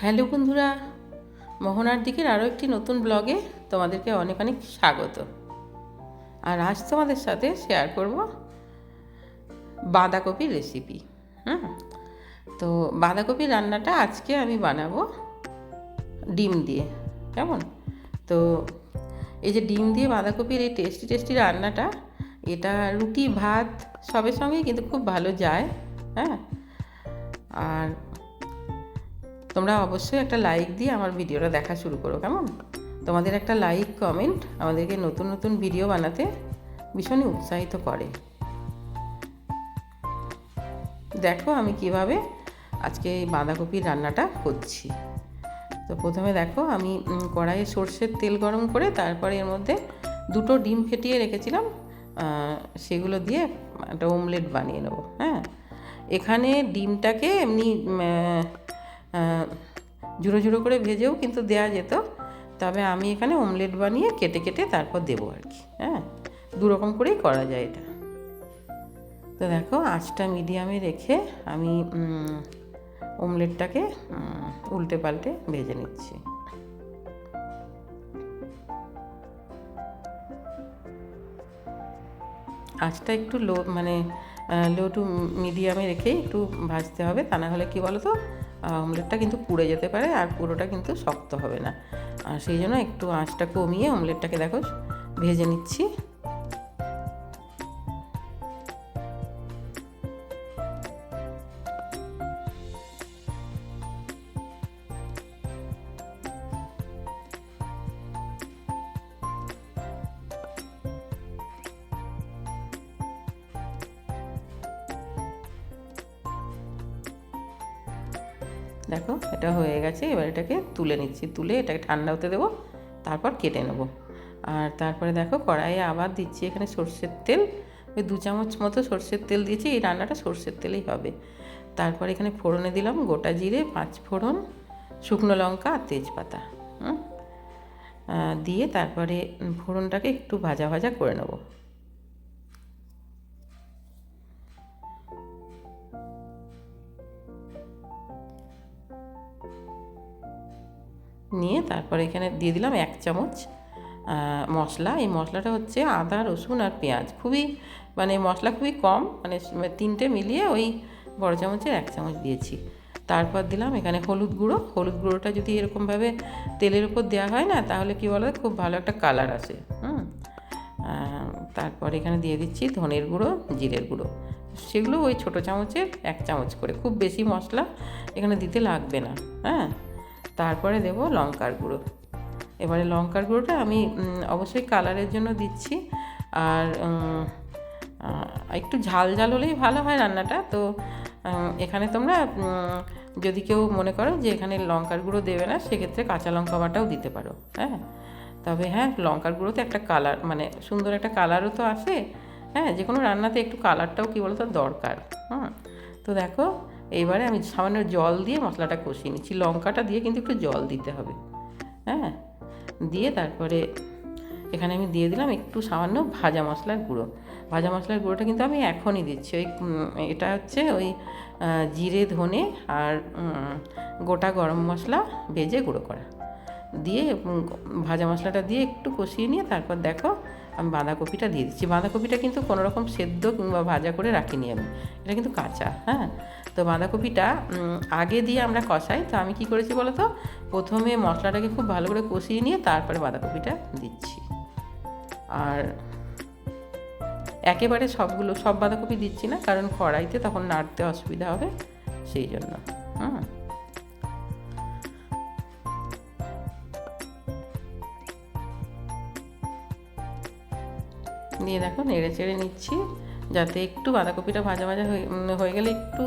Hello বন্ধুরা, মোহনার দিকের আরও একটি নতুন ব্লগে তোমাদেরকে অনেক অনেক স্বাগত। আর আজ তোমাদের সাথে শেয়ার করব বাঁধাকপির রেসিপি হুম, তো বাঁধাকপির রান্নাটা আজকে আমি বানাবো ডিম দিয়ে। কেমন? তো এই যে ডিম দিয়ে বাঁধাকপির এই টেস্টি টেস্টি রান্নাটা, এটা রুটি, ভাত সবের সঙ্গেই কিন্তু খুব ভালো যায় হ্যাঁ? আর তোমরা অবশ্যই একটা লাইক দিয়ে আমার ভিডিওটা দেখা শুরু করো, কেমন? তোমাদের একটা লাইক কমেন্ট আমাদেরকে নতুন নতুন ভিডিও বানাতে ভীষণই উৎসাহিত করে। দেখো আমি কীভাবে আজকে এই বাঁধাকপির রান্নাটা করছি। তো প্রথমে দেখো আমি কড়াইয়ে সর্ষের তেল গরম করে তারপরে এর মধ্যে দুটো ডিম ফেটিয়ে রেখেছিলাম সেগুলো দিয়ে একটা ওমলেট বানিয়ে নেব হ্যাঁ? এখানে ডিমটাকে এমনি ঝুড়ো ঝুড়ো করে ভেজেও কিন্তু দেওয়া যেত। তবে আমি এখানে ওমলেট বানিয়ে কেটে কেটে তারপর দেবো আর কি হ্যাঁ? দু রকম করেই করা যায় এটা। তো দেখো আঁচটা মিডিয়ামে রেখে আমি উম, উল্টে পাল্টে ভেজে নিচ্ছি। আঁচটা একটু লো মানে লো টু মিডিয়ামে রেখেই একটু ভাজতে হবে তা না হলে কী বলো তো অমলেটটা কিন্তু পুড়ে যেতে পারে আর পুরোটা কিন্তু শক্ত হবে না। আর সেই জন্য একটু আঁচটা কমিয়ে অমলেটটাকে দেখো, ভেজে নিচ্ছি। দেখো, এটা হয়ে গেছে, এবার এটাকে তুলে নিচ্ছি। তুলে এটাকে ঠান্ডা হতে দেবো, তারপর কেটে নেব। আর তারপরে দেখো, কড়াইয়ে আবার দিচ্ছি এখানে সর্ষের তেল। ওই দু চামচ মতো সর্ষের তেল দিয়েছি, এই রান্নাটা সর্ষের তেলেই হবে। তারপর এখানে ফোড়নে দিলাম গোটা জিরে, পাঁচ ফোড়ন, শুকনো লঙ্কা আর তেজপাতা, হুম? দিয়ে তারপরে ফোড়নটাকে একটু ভাজা ভাজা করে নেব। নিয়ে তারপরে এখানে দিয়ে দিলাম এক চামচ মশলা। এই মশলাটা হচ্ছে আদা, রসুন আর পেঁয়াজ। খুবই মানে মশলা খুবই কম মানে তিনটে মিলিয়ে ওই বড় চামচের এক চামচ দিয়েছি। তারপর দিলাম এখানে হলুদ গুঁড়ো। হলুদ গুঁড়োটা যদি এরকমভাবে তেলের উপর দেওয়া হয় না, তাহলে কী বলো খুব ভালো একটা কালার আসে। হুম? তারপর এখানে দিয়ে দিচ্ছি ধনের গুঁড়ো, জিরের গুঁড়ো। সেগুলো ওই ছোটো চামচের এক চামচ করে। খুব বেশি মশলা এখানে দিতে লাগবে না। হ্যাঁ? তারপরে দেব লঙ্কার গুঁড়ো। এবারে লঙ্কার গুঁড়োটা আমি অবশ্যই কালারের জন্য দিচ্ছি। আর একটু ঝাল ঝাল হলেই ভালো হয় রান্নাটা। তো এখানে তোমরা যদি কেউ মনে করো যে এখানে লঙ্কার গুঁড়ো দেবে না, সেক্ষেত্রে কাঁচা লঙ্কা বাটাও দিতে পারো হ্যাঁ? তবে হ্যাঁ লঙ্কার গুঁড়োতে একটা কালার মানে সুন্দর একটা কালারও তো আসে হ্যাঁ? যে কোনো রান্নাতে একটু কালারটাও কী বলতো দরকার, হুম? তো দেখো এইবারে আমি সামান্য জল দিয়ে মশলাটা কষিয়ে নিচ্ছি। লঙ্কাটা দিয়ে কিন্তু একটু জল দিতে হবে। হ্যাঁ? দিয়ে তারপরে এখানে আমি দিয়ে দিলাম একটু সামান্য ভাজা মশলার গুঁড়ো। ভাজা মশলার গুঁড়োটা কিন্তু আমি এখনই দিচ্ছি। ওই এটা হচ্ছে ওই জিরে, ধনে আর গোটা গরম মশলা ভেজে গুঁড়ো করা। দিয়ে ভাজা মশলাটা দিয়ে একটু কষিয়ে নিয়ে তারপর দেখো আমি বাঁধাকপিটা দিয়ে দিচ্ছি। বাঁধাকপিটা কিন্তু কোনো রকম সেদ্ধ কিংবা ভাজা করে রাখিনি আমি। এটা কিন্তু কাঁচা হ্যাঁ? তো বাঁধাকপিটা আগে দিয়ে আমরা কষাই। তো আমি কি করেছি বলো তো? প্রথমে মশলাটাকে খুব ভালো করে কষিয়ে নিয়ে তারপরে বাঁধাকপিটা দিচ্ছি। আর একেবারে সবগুলো, সব বাঁধাকপি দিচ্ছি না, কারণ কড়াইতে তখন নাড়তে অসুবিধা হবে, সেই জন্য। দিয়ে দেখো, নেড়ে চেড়ে নিচ্ছি, যাতে একটু বাঁধাকপিটা ভাজা ভাজা হয়ে গেলে একটু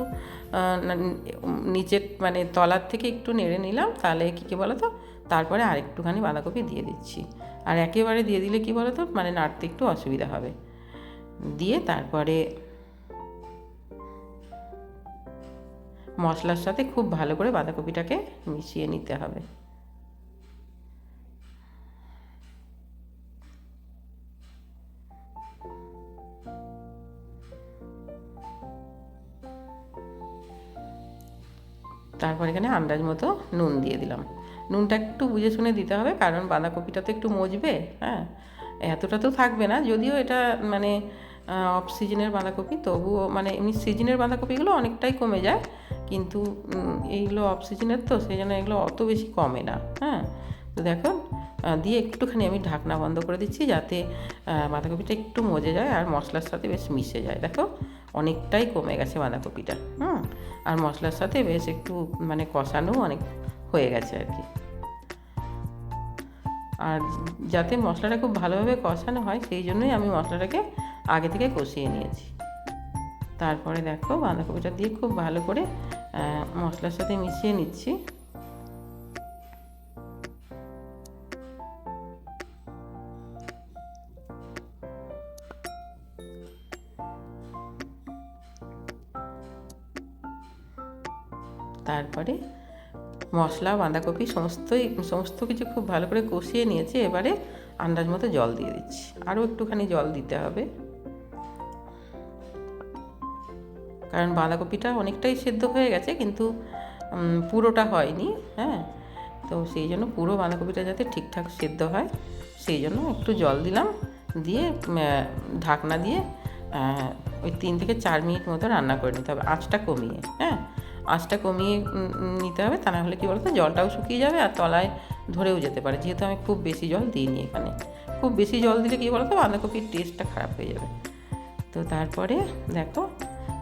নিচের মানে তলার থেকে একটু নেড়ে নিলাম, তাহলে কী কী বলো তো তারপরে আরেকটুখানি বাঁধাকপি দিয়ে দিচ্ছি। আর একেবারে দিয়ে দিলে কী বলো তো মানে নাড়তে একটু অসুবিধা হবে। দিয়ে তারপরে মশলার সাথে খুব ভালো করে বাঁধাকপিটাকে মিশিয়ে নিতে হবে। তারপর এখানে আন্দাজ মতো নুন দিয়ে দিলাম। নুনটা একটু বুঝে শুনে দিতে হবে, কারণ বাঁধাকপিটা তো একটু মজবে হ্যাঁ? এতটা তো থাকবে না, যদিও এটা মানে অফ সিজনের বাঁধাকপি, তবুও মানে এমনি সিজনের বাঁধাকপিগুলো অনেকটাই কমে যায়, কিন্তু এইগুলো অফ সিজনের তো, সেই জন্য এগুলো অত বেশি কমে না হ্যাঁ? তো দেখো দিয়ে একটুখানি আমি ঢাকনা বন্ধ করে দিচ্ছি যাতে বাঁধাকপিটা একটু মজে যায় আর মশলার সাথে বেশ মিশে যায়, দেখো? অনেকটাই কমে গেছে বাঁধাকপিটা, হুম? আর মশলার সাথে বেশ একটু মানে কষানো অনেক হয়ে গেছে আর কি। আর যাতে মশলাটা খুব ভালোভাবে কষানো হয়, সেই জন্যই আমি মশলাটাকে আগে থেকে কষিয়ে নিয়েছি। তারপরে দেখো বাঁধাকপিটা দিয়ে খুব ভালো করে মশলার সাথে মিশিয়ে নিচ্ছি। তারপরে মশলা, বাঁধাকপি, সমস্তই, সমস্ত কিছু খুব ভালো করে কষিয়ে নিয়েছি। এবারে আন্দাজ মতো জল দিয়ে দিচ্ছি। আরও একটুখানি জল দিতে হবে। কারণ বাঁধাকপিটা অনেকটাই সেদ্ধ হয়ে গেছে, কিন্তু পুরোটা হয়নি হ্যাঁ? তো সেই জন্য পুরো বাঁধাকপিটা যাতে ঠিকঠাক সেদ্ধ হয়, সেই জন্য একটু জল দিলাম। দিয়ে ঢাকনা দিয়ে ওই তিন থেকে চার মিনিট মতো রান্না করে নিতে হবে। আঁচটা কমিয়ে হ্যাঁ? আঁচটা কমিয়ে নিতে হবে। তা না হলে কী বলতো, জলটাও শুকিয়ে যাবে আর তলায় ধরেও যেতে পারে। যেহেতু আমি খুব বেশি জল দিইনি এখানে। খুব বেশি জল দিলে কী বলতো, বাঁধাকপির টেস্টটা খারাপ হয়ে যাবে। তো তারপরে দেখো,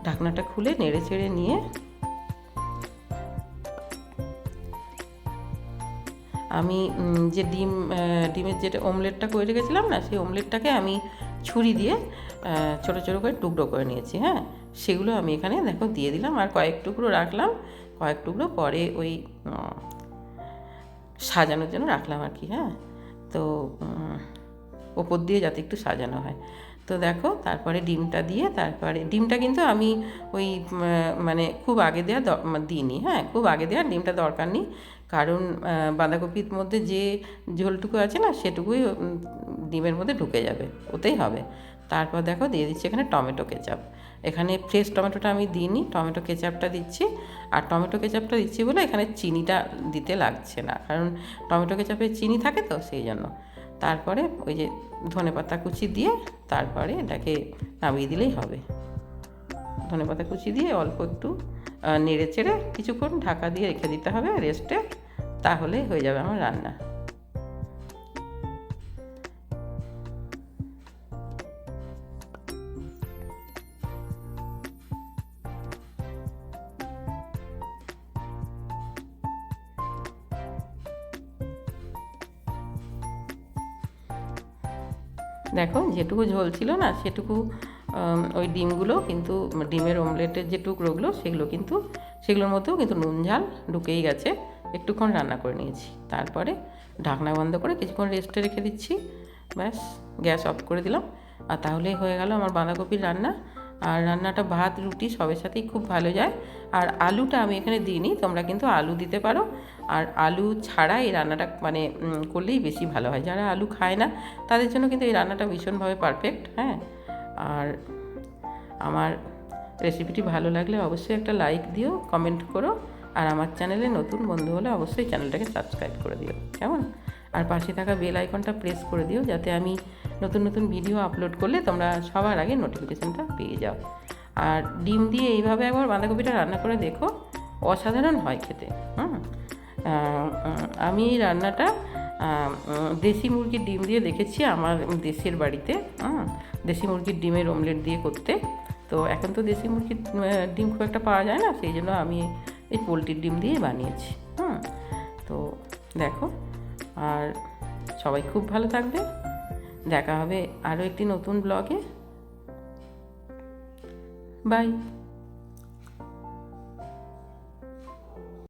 ঢাকনাটা খুলে নেড়ে চেড়ে নিয়ে আমি যে ডিম ডিমের যেটা অমলেটটা করে রেখেছিলাম না, সেই অমলেটটাকে আমি ছুরি দিয়ে ছোটো ছোটো করে টুকরো করে নিয়েছি হ্যাঁ? সেগুলো আমি এখানে দেখো দিয়ে দিলাম আর কয়েক টুকরো রাখলাম। কয়েক টুকরো পরে ওই সাজানোর জন্য রাখলাম আর কি হ্যাঁ? তো ওপর দিয়ে যাতে একটু সাজানো হয়। তো দেখো, তারপরে ডিমটা দিয়ে তারপরে, ডিমটা কিন্তু আমি ওই মানে খুব আগে দেওয়া দিইনি হ্যাঁ? খুব আগে দেওয়ার ডিমটা দরকার নেই। কারণ বাঁধাকপির মধ্যে যে ঝোলটুকু আছে না, সেটুকুই ডিমের মধ্যে ঢুকে যাবে, ওতেই হবে। তারপর দেখো দিয়ে দিচ্ছি এখানে টমেটো কেচাপ। এখানে ফ্রেশ টমেটোটা আমি দিইনি, টমেটো কেচাপটা দিচ্ছি। আর টমেটো কেচাপটা দিচ্ছি বলে এখানে চিনিটা দিতে লাগছে না, কারণ টমেটো কেচাপে চিনি থাকে তো সেই জন্য। তারপরে ওই যে ধনেপাতা কুচি দিয়ে তারপরে এটাকে নামিয়ে দিলেই হবে। ধনেপাতা কুচি দিয়ে অল্প একটু নেড়ে চেড়ে কিছুক্ষণ ঢাকা দিয়ে রেখে দিতে হবে রেস্টে, তাহলে হয়ে যাবে আমার রান্না। দেখো যেটুকু ঝোল ছিল না, সেটুকু ওই ডিমগুলো কিন্তু, ডিমের অমলেটের যে টুকরোগুলো, সেগুলো কিন্তু, সেগুলোর মধ্যেও কিন্তু নুন, ঝাল ঢুকেই গেছে। একটুক্ষণ রান্না করে নিয়েছি। তারপরে ঢাকনা বন্ধ করে কিছুক্ষণ রেস্টে রেখে দিচ্ছি। ব্যাস, গ্যাস অফ করে দিলাম। আর তাহলেই হয়ে গেল আমার বাঁধাকপির রান্না। আর রান্নাটা ভাত, রুটি সবের সাথেই খুব ভালো যায়। আর আলুটা আমি এখানে দিইনি, তোমরা কিন্তু আলু দিতে পারো। আর আলু ছাড়া এই রান্নাটা মানে করলেই বেশি ভালো হয়। যারা আলু খায় না, তাদের জন্য কিন্তু এই রান্নাটা ভীষণভাবে পারফেক্ট হ্যাঁ? আর আমার রেসিপিটি ভালো লাগলে অবশ্যই একটা লাইক দিও কমেন্ট করো। আর আমার চ্যানেলে নতুন বন্ধু হলে অবশ্যই চ্যানেলটাকে সাবস্ক্রাইব করে দিও, কেমন? আর পাশে থাকা বেল আইকনটা প্রেস করে দিও, যাতে আমি নতুন নতুন ভিডিও আপলোড করলে তোমরা সবার আগে নোটিফিকেশানটা পেয়ে যাও। আর ডিম দিয়ে এইভাবে একবার বাঁধাকপিটা রান্না করে দেখো, অসাধারণ হয় খেতে। হুম? আমি এই রান্নাটা দেশি মুরগির ডিম দিয়ে দেখেছি আমার দেশের বাড়িতে। দেশি মুরগির ডিমের অমলেট দিয়ে করতে। তো এখন তো দেশি মুরগির ডিম খুব একটা পাওয়া যায় না, সেই জন্য আমি এই পোলট্রির ডিম দিয়ে বানিয়েছি। হুম? তো দেখো, আর সবাই খুব ভালো থাকবে। দেখা হবে আরও একটি নতুন ব্লগে। বাই।